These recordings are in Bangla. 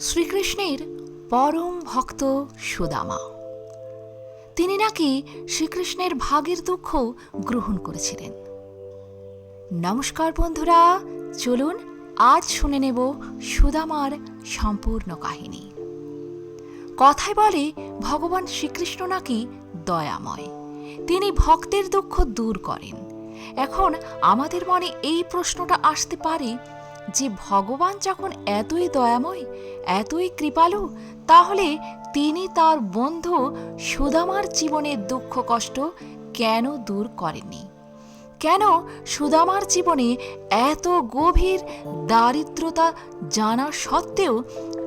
শ্রীকৃষ্ণের পরম ভক্ত সুদামা। তিনি নাকি শ্রীকৃষ্ণের ভাগের দুঃখ গ্রহণ করেছিলেন। নমস্কার বন্ধুরা, চলুন আজ শুনে নেব সুদামার সম্পূর্ণ কাহিনী। কথায় বলে, ভগবান শ্রীকৃষ্ণ নাকি দয়াময়। তিনি ভক্তের দুঃখ দূর করেন। এখন আমাদের মনে এই প্রশ্নটা আসতে পারে যে ভগবান যখন এতই দয়াময়, এতই কৃপালু, তাহলে তিনি তার বন্ধু সুদামার জীবনের দুঃখ কষ্ট কেন দূর করেননি? কেন সুদামার জীবনে এত গভীর দারিদ্রতা জানা সত্ত্বেও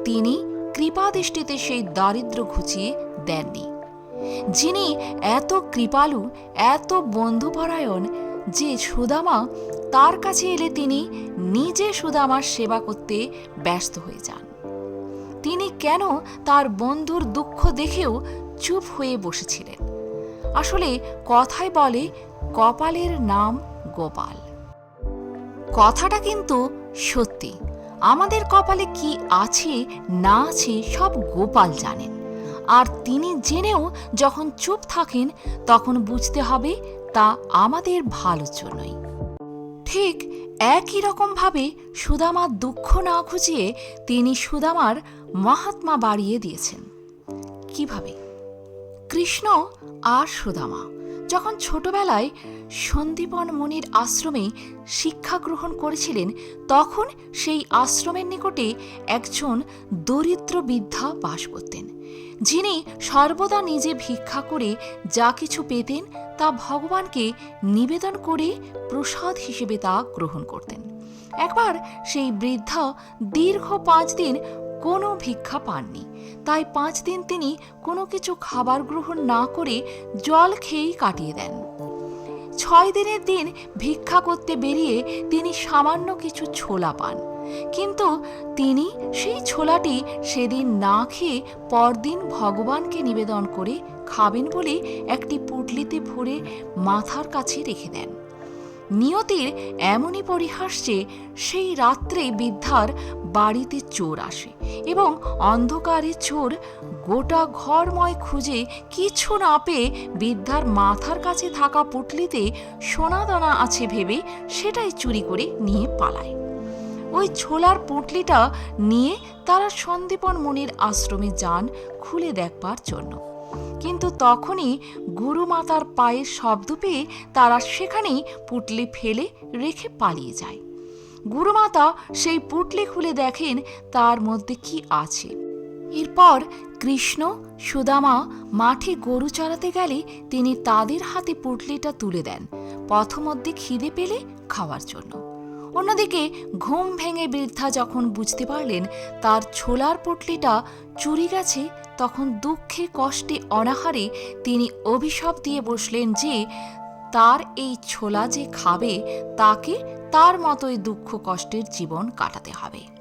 তিনি কৃপাদৃষ্টিতে সেই দারিদ্র ঘুচিয়ে দেননি? যিনি এত কৃপালু, এত বন্ধুপরায়ণ যে সুদামা তার কাছে এলে তিনি নিজে সুদামার সেবা করতে ব্যস্ত হয়ে যান। তিনি কেন তার বন্ধুর দুঃখ দেখেও চুপ হয়ে বসেছিলেন? আসলে কথায় বলে, কপালের নাম গোপাল। কথাটা কিন্তু সত্যি। আমাদের কপালে কি আছে, না আছে, সব গোপাল জানেন। আর তিনি জেনেও যখন চুপ থাকেন, তখন বুঝতে হবে তা আমাদের ভালোর জন্যই। ঠিক একই রকমভাবে সুদামার দুঃখ না খুঁজিয়ে তিনি সুদামার মহাত্মা বাড়িয়ে দিয়েছেন। কীভাবে? কৃষ্ণ আর সুদামা যখন ছোটবেলায় সন্দীপন মুনির আশ্রমে শিক্ষা গ্রহণ করেছিলেন, তখন সেই আশ্রমের নিকটে একজন দরিদ্র বৃদ্ধা বাস করতেন। যিনি সর্বদা নিজে ভিক্ষা করে যা কিছু পেতেন তা ভগবানকে নিবেদন করে প্রসাদ হিসেবে তা গ্রহণ করতেন। একবার সেই বৃদ্ধা দীর্ঘ পাঁচ দিন কোনো ভিক্ষা পাননি। তাই পাঁচ দিন তিনি কোনো কিছু খাবার গ্রহণ না করে জল খেয়েই কাটিয়ে দেন। ছয় দিনের দিন ভিক্ষা করতে বেরিয়ে তিনি সামান্য কিছু ছোলা পান। কিন্তু তিনি সেই ছোলাটি সেদিন না খেয়ে পরদিন ভগবানকে নিবেদন করে খাবেন বলে একটি পুটলিতে ভরে মাথার কাছে রেখে দেন। নিয়তির এমনই পরিহাস যে সেই রাত্রে বৃদ্ধার বাড়িতে চোর আসে এবং অন্ধকারে চোর গোটা ঘরময় খুঁজে কিছু না পেয়ে বৃদ্ধার মাথার কাছে থাকা পুটলিতে সোনাদানা আছে ভেবে সেটাই চুরি করে নিয়ে পালায়। ওই ছোলার পুটলিটা নিয়ে তারা সন্দীপন মনির আশ্রমে যান খুলে দেখবার জন্য। কিন্তু তখনই গুরুমাতার পায়ের শব্দ পেয়ে তারা সেখানেই পুটলি ফেলে রেখে পালিয়ে যায়। গুরুমাতা সেই পুটলি খুলে দেখেন তার মধ্যে কি আছে। এরপর কৃষ্ণ, সুদামা মাঠে গরু চড়াতে গেলে তিনি তাদের হাতে পুটলিটা তুলে দেন। পথমধ্যে খিদে পেলে খাওয়ার জন্য। অন্যদিকে ঘুম ভেঙে বৃদ্ধা যখন বুঝতে পারলেন তার ছোলার পটলিটা চুরি গেছে, তখন দুঃখে কষ্টে অনাহারে তিনি অভিশাপ দিয়ে বসলেন যে, তার এই ছোলা যে খাবে, তাকে তার মতোই দুঃখ কষ্টের জীবন কাটাতে হবে।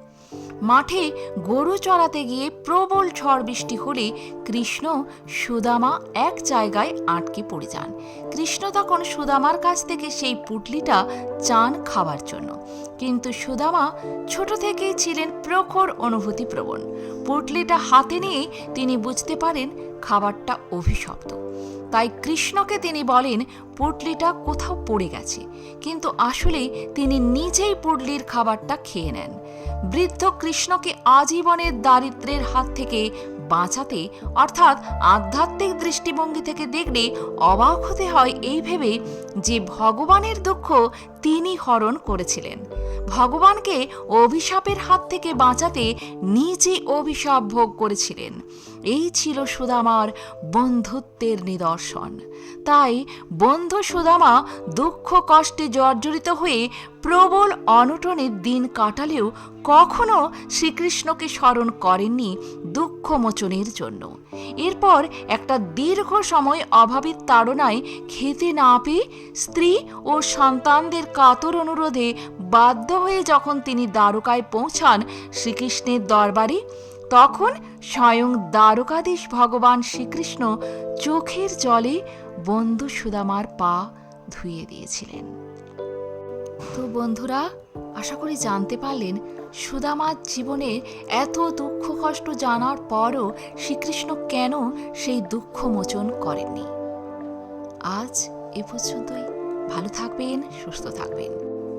মাঠে গরু চড়াতে গিয়ে প্রবল ঝড় বৃষ্টি হলে কৃষ্ণ সুদামা এক জায়গায় আটকে পড়ে যান। কৃষ্ণ তখন সুদামার কাছ থেকে সেই পুটলিটা চান খাবার জন্য। কিন্তু সুদামা ছোট থেকেই ছিলেন প্রখর অনুভূতি প্রবণ পুটলিটা হাতে নিয়ে তিনি বুঝতে পারেন খাবারটা অভিশপ্ত। তাই কৃষ্ণকে তিনি বলেন, পুটলিটা কোথাও পড়ে গেছে। কিন্তু আসলে তিনি নিজেই পুটলির খাবারটা খেয়ে নেন। বৃদ্ধ কৃষ্ণকে আজীবনের দারিদ্রের হাত থেকে বাঁচাতে, অর্থাৎ আধ্যাত্মিক দৃষ্টিভঙ্গি থেকে দেখলে অবাক হতে হয় এই ভেবে যে ভগবানের দুঃখ তিনি হরণ করেছিলেন। ভগবানকে অভিশাপের হাত থেকে বাঁচাতে নিজে অভিশাপ ভোগ করেছিলেন। এই ছিল সুদামার বন্ধুত্বের নিদর্শন। তাই বন্ধু সুদামা দুঃখ কষ্টে জর্জরিত হয়ে প্রবল অনটনের দিন কাটালেও কখনো শ্রীকৃষ্ণকে স্মরণ করেননি দুঃখ মোচনের জন্য। এরপর একটা দীর্ঘ সময় অভাবের তাড়নায় খেতে না পেয়ে স্ত্রী ও সন্তানদের কাতর অনুরোধে বাধ্য হয়ে যখন তিনি দ্বারকায় পৌঁছান শ্রীকৃষ্ণের দরবারে তখন স্বয়ং দ্বারকাধীশ ভগবান শ্রীকৃষ্ণ চোখের জলে বন্ধু সুদামার পা ধুয়ে দিয়েছিলেন। তো বন্ধুরা, আশা করি জানতে পারলেন, সুদামার জীবনে এত দুঃখ কষ্ট জানার পরও শ্রীকৃষ্ণ কেন সেই দুঃখ মোচন করেননি। আজ এ পর্যন্তই। ভালো থাকবেন, সুস্থ থাকবেন।